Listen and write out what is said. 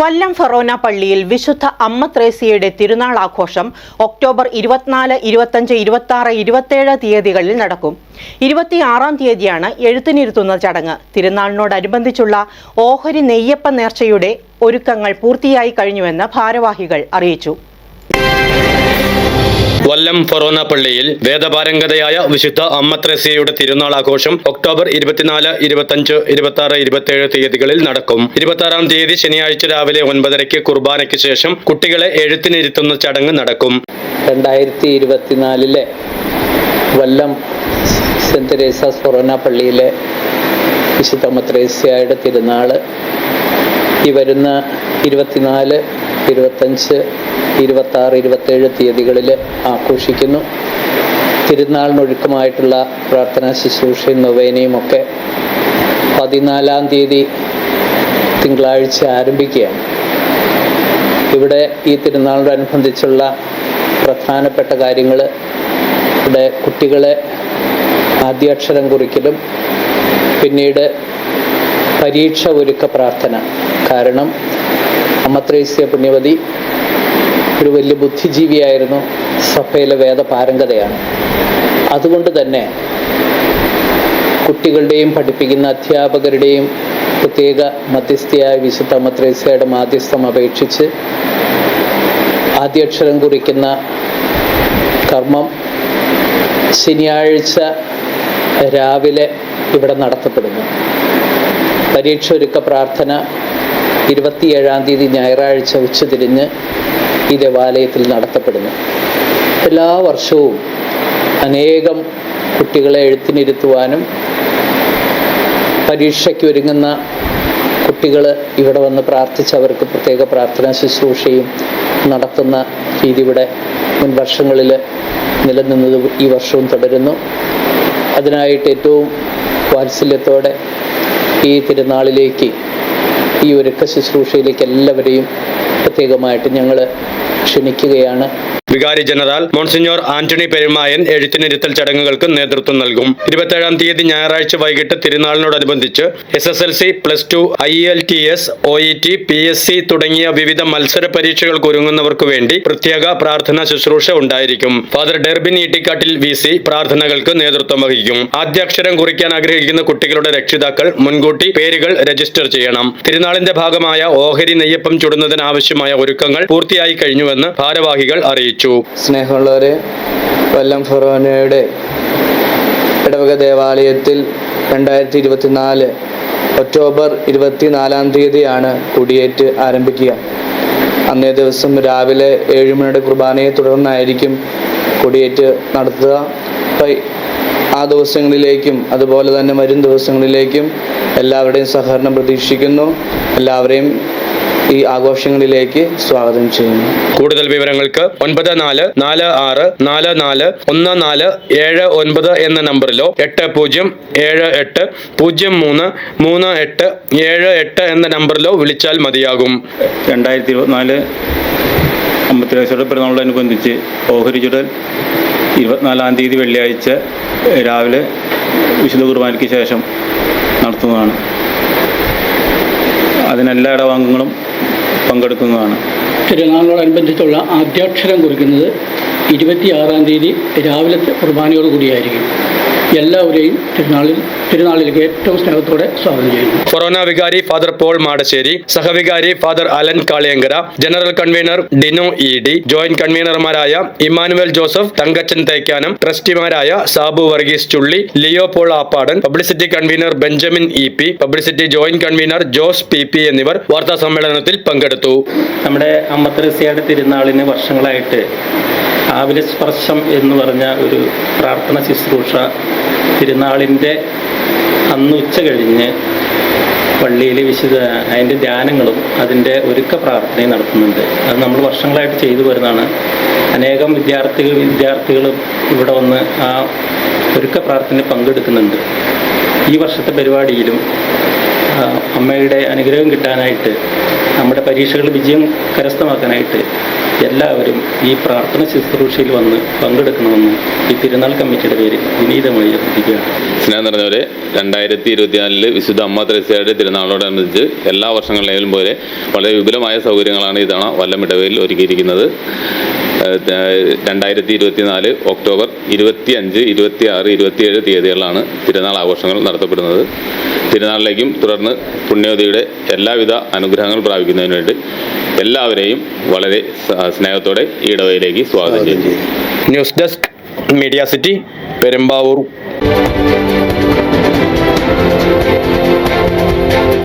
വല്ലം ഫെറോന പള്ളിയിൽ വിശുദ്ധ അമ്മ ത്രേസ്യയുടെ തിരുനാൾ ആഘോഷം ഒക്ടോബർ ഇരുപത്തിനാല് ഇരുപത്തഞ്ച് ഇരുപത്തി ആറ് ഇരുപത്തേഴ് തീയതികളിൽ നടക്കും. ഇരുപത്തിയാറാം തീയതിയാണ് എഴുത്തിനിരുത്തുന്ന ചടങ്ങ്. തിരുനാളിനോടനുബന്ധിച്ചുള്ള ഓഹരി നെയ്യപ്പ നേർച്ചയുടെ ഒരുക്കങ്ങൾ പൂർത്തിയായി കഴിഞ്ഞുവെന്ന് ഭാരവാഹികൾ അറിയിച്ചു. വല്ലം ഫൊറോന പള്ളിയിൽ വേദപാരംഗതയായ വിശുദ്ധ അമ്മത്രേസ്യയുടെ തിരുനാൾ ആഘോഷം ഒക്ടോബർ ഇരുപത്തിനാല് ഇരുപത്തഞ്ച് ഇരുപത്തി ആറ് ഇരുപത്തിയേഴ് തീയതികളിൽ നടക്കും. ഇരുപത്തി തീയതി ശനിയാഴ്ച രാവിലെ ഒൻപതരയ്ക്ക് കുർബാനയ്ക്ക് ശേഷം കുട്ടികളെ എഴുത്തിനിരുത്തുന്ന ചടങ്ങ് നടക്കും. രണ്ടായിരത്തി ഇരുപത്തിനാലിലെ കൊല്ലം സെന്റ് തെരേസാസ് ഫൊറോന പള്ളിയിലെ വിശുദ്ധ അമ്മത്രേസ്യയുടെ തിരുനാൾ. ഈ വരുന്ന ഇരുപത്തിനാല് ഇരുപത്തഞ്ച് ഇരുപത്താറ് ഇരുപത്തേഴ് തീയതികളിൽ ആഘോഷിക്കുന്നു. തിരുനാളിനൊഴുക്കമായിട്ടുള്ള പ്രാർത്ഥനാ ശുശ്രൂഷയും നൊവേനയും ഒക്കെ പതിനാലാം തീയതി തിങ്കളാഴ്ച ആരംഭിക്കുകയാണ്. ഇവിടെ ഈ തിരുനാളിനോടനുബന്ധിച്ചുള്ള പ്രധാനപ്പെട്ട കാര്യങ്ങൾ ഇവിടെ കുട്ടികളെ ആദ്യാക്ഷരം കുറിക്കലും പിന്നീട് പരീക്ഷ ഒരുക്ക പ്രാർത്ഥന. കാരണം അമ്മത്രേസ്യ പുണ്യവതി ഒരു വലിയ ബുദ്ധിജീവിയായിരുന്നു സഭയിലെ വേദപാരംഗതയാണ്. അതുകൊണ്ട് തന്നെ കുട്ടികളുടെയും പഠിപ്പിക്കുന്ന അധ്യാപകരുടെയും പ്രത്യേക മധ്യസ്ഥയായ വിശുദ്ധ അമ്മത്രേസ്യയുടെ മാധ്യസ്ഥം അപേക്ഷിച്ച് ആദ്യക്ഷരം കുറിക്കുന്ന കർമ്മം ശനിയാഴ്ച രാവിലെ ഇവിടെ നടത്തപ്പെടുന്നു. പരീക്ഷ ഒരുക്ക പ്രാർത്ഥന ഇരുപത്തിയേഴാം തീയതി ഞായറാഴ്ച ഉച്ചതിരിഞ്ഞ് ഈ ദേവാലയത്തിൽ നടത്തപ്പെടുന്നു. എല്ലാ വർഷവും അനേകം കുട്ടികളെ എഴുത്തിനിരുത്തുവാനും പരീക്ഷയ്ക്ക് ഒരുങ്ങുന്ന കുട്ടികൾ ഇവിടെ വന്ന് പ്രാർത്ഥിച്ച് അവർക്ക് പ്രത്യേക പ്രാർത്ഥനാ ശുശ്രൂഷയും നടത്തുന്ന രീതി ഇവിടെ മുൻ വർഷങ്ങളിൽ നിലനിന്നത് ഈ വർഷവും തുടരുന്നു. അതിനായിട്ട് ഏറ്റവും വാത്സല്യത്തോടെ ഈ തിരുനാളിലേക്ക് ഈ ഒരുക്ക ശുശ്രൂഷയിലേക്ക് എല്ലാവരെയും പ്രത്യേകമായിട്ട് ഞങ്ങൾ ക്ഷണിക്കുകയാണ്. വികാരി ജനറൽ മോൺസിഞ്ഞോർ ആന്റണി പെരുമായൻ എഴുത്തിനിരുത്തൽ ചടങ്ങുകൾക്ക് നേതൃത്വം നൽകും. ഇരുപത്തേഴാം തീയതി ഞായറാഴ്ച വൈകിട്ട് തിരുനാളിനോടനുബന്ധിച്ച് S S L C plus two I L T S O E T P S C തുടങ്ങിയ വിവിധ മത്സര പരീക്ഷകൾക്ക് ഒരുങ്ങുന്നവർക്ക് വേണ്ടി പ്രത്യേക പ്രാർത്ഥനാ ശുശ്രൂഷ ഉണ്ടായിരിക്കും. Father Derbin Eettikkattil V C പ്രാർത്ഥനകൾക്ക് നേതൃത്വം വഹിക്കും. ആദ്യാക്ഷരം കുറിക്കാൻ ആഗ്രഹിക്കുന്ന കുട്ടികളുടെ രക്ഷിതാക്കൾ മുൻകൂട്ടി പേരുകൾ രജിസ്റ്റർ ചെയ്യണം. തിരുനാളിന്റെ ഭാഗമായ ഓഹരി നെയ്യപ്പം ചുടുന്നതിനാവശ്യമായ ഒരുക്കങ്ങൾ പൂർത്തിയായി കഴിഞ്ഞുവെന്ന് ഭാരവാഹികൾ അറിയിച്ചു. സ്നേഹമുള്ളവരെ കൊല്ലം ഫൊറോനയുടെ ഇടവക ദേവാലയത്തിൽ രണ്ടായിരത്തി ഇരുപത്തിനാല് ഒക്ടോബർ ഇരുപത്തിനാലാം തീയതിയാണ് കുടിയേറ്റ് ആരംഭിക്കുക. അന്നേ ദിവസം രാവിലെ ഏഴ് മണിയുടെ കുർബാനയെ തുടർന്നായിരിക്കും കൊടിയേറ്റ് നടത്തുക. ആ ദിവസങ്ങളിലേക്കും അതുപോലെ തന്നെ വരും ദിവസങ്ങളിലേക്കും എല്ലാവരുടെയും സഹകരണം പ്രതീക്ഷിക്കുന്നു. എല്ലാവരെയും ഈ ആഘോഷങ്ങളിലേക്ക് സ്വാഗതം ചെയ്യുന്നു. കൂടുതൽ വിവരങ്ങൾക്ക് ഒൻപത് നാല് നാല് ആറ് നാല് നാല് ഒന്ന് നാല് ഏഴ് ഒൻപത് എന്ന നമ്പറിലോ എട്ട് പൂജ്യം ഏഴ് എട്ട് പൂജ്യം മൂന്ന് മൂന്ന് എട്ട് ഏഴ് എട്ട് എന്ന നമ്പറിലോ വിളിച്ചാൽ മതിയാകും. രണ്ടായിരത്തി ഇരുപത്തിനാല് വയസ്സോടെ പിറന്നാളോടനുബന്ധിച്ച് ഓഹരി ചുടൽ ഇരുപത്തിനാലാം തീയതി വെള്ളിയാഴ്ച രാവിലെ വിശുദ്ധ കുർബാനയ്ക്ക് ശേഷം നടത്തുന്നതാണ്. അതിനെല്ലാ ഇടവാംഗങ്ങളും പങ്കെടുക്കുന്നതാണ്. തിരുനാളിനോടനുബന്ധിച്ചുള്ള ആദ്യാക്ഷരം കുറിക്കുന്നത് ഇരുപത്തിയാറാം തീയതി രാവിലത്തെ കുർബാനയോട് കൂടിയായിരിക്കും എല്ലാവരെയും തിരുനാളിൽ തിരുനാളിലേക്ക് ഏറ്റവും സ്നേഹത്തോടെ സ്വാഗതം ചെയ്യുന്നു. കൊറോണ വികാരി father Paul Madassery സഹവികാരി father Alan Kaliyankara general convener Dino E D joint കൺവീനർമാരായ Emmanuel Joseph Thankachan Thekkanam ട്രസ്റ്റിമാരായ Sabu Varghese Chulli Leo Paul Appadan publicity convener Benjamin E P publicity joint convener Jose P P എന്നിവർ വാർത്താ സമ്മേളനത്തിൽ പങ്കെടുത്തു. നമ്മുടെ അമ്പത്തരസിയുടെ തിരുനാളിന് വർഷങ്ങളായിട്ട് ആവില സ്പർശം എന്ന് പറഞ്ഞ ഒരു പ്രാർത്ഥന ശുശ്രൂഷ തിരുനാളിന്റെ അന്ന് ഉച്ച കഴിഞ്ഞ് പള്ളിയിൽ വിശുദ്ധ അതിന്റെ ധ്യാനങ്ങളും അതിന്റെ ഒരുക്ക പ്രാർത്ഥനയും നടത്തുന്നുണ്ട്. അത് നമ്മൾ വർഷങ്ങളായിട്ട് ചെയ്തു വരുന്നതാണ്. അനേകം വിദ്യാർത്ഥികൾ വിദ്യാർത്ഥികളും ഇവിടെ വന്ന് ആ ഒരുക്ക പ്രാർത്ഥനയിൽ പങ്കെടുക്കുന്നുണ്ട്. ഈ വർഷത്തെ പരിപാടിയിലും അമ്മയുടെ അനുഗ്രഹം കിട്ടാനായിട്ട് നമ്മുടെ പരീക്ഷകൾ വിജയം കരസ്ഥമാക്കാനായിട്ട് എല്ലാവരും ഈ പ്രാർത്ഥന ശുശ്രൂഷയിൽ വന്ന് പങ്കെടുക്കണമെന്ന് ഈ തിരുനാൾ കമ്മിറ്റിയുടെ പേര് വിനീതമായി അഭ്യർത്ഥിക്കുകയാണ്. സ്നേഹം നിറഞ്ഞവരെ രണ്ടായിരത്തി ഇരുപത്തിനാലിൽ വിശുദ്ധ അമ്മ ത്രേസ്യയുടെ തിരുനാളോടനുബന്ധിച്ച് എല്ലാ വർഷങ്ങളിലേലും പോലെ വളരെ വിപുലമായ സൗകര്യങ്ങളാണ് ഇതാണ് വല്ലമിടവയിൽ ഒരുക്കിയിരിക്കുന്നത്. രണ്ടായിരത്തി ഇരുപത്തിനാല് ഒക്ടോബർ ഇരുപത്തി അഞ്ച് ഇരുപത്തി ആറ് ഇരുപത്തിയേഴ് തീയതികളിലാണ് തിരുനാൾ ആഘോഷങ്ങൾ നടത്തപ്പെടുന്നത്. തിരുനാളിലേക്കും തുടർന്ന് പുണ്യവതിയുടെ എല്ലാവിധ അനുഗ്രഹങ്ങൾ പ്രാപിക്കുന്നതിന് വേണ്ടി എല്ലാവരെയും വളരെ സ്നേഹത്തോടെ ഈ ഇടവയിലേക്ക് സ്വാഗതം ചെയ്യുന്നു. News desk media city Perumbavoor.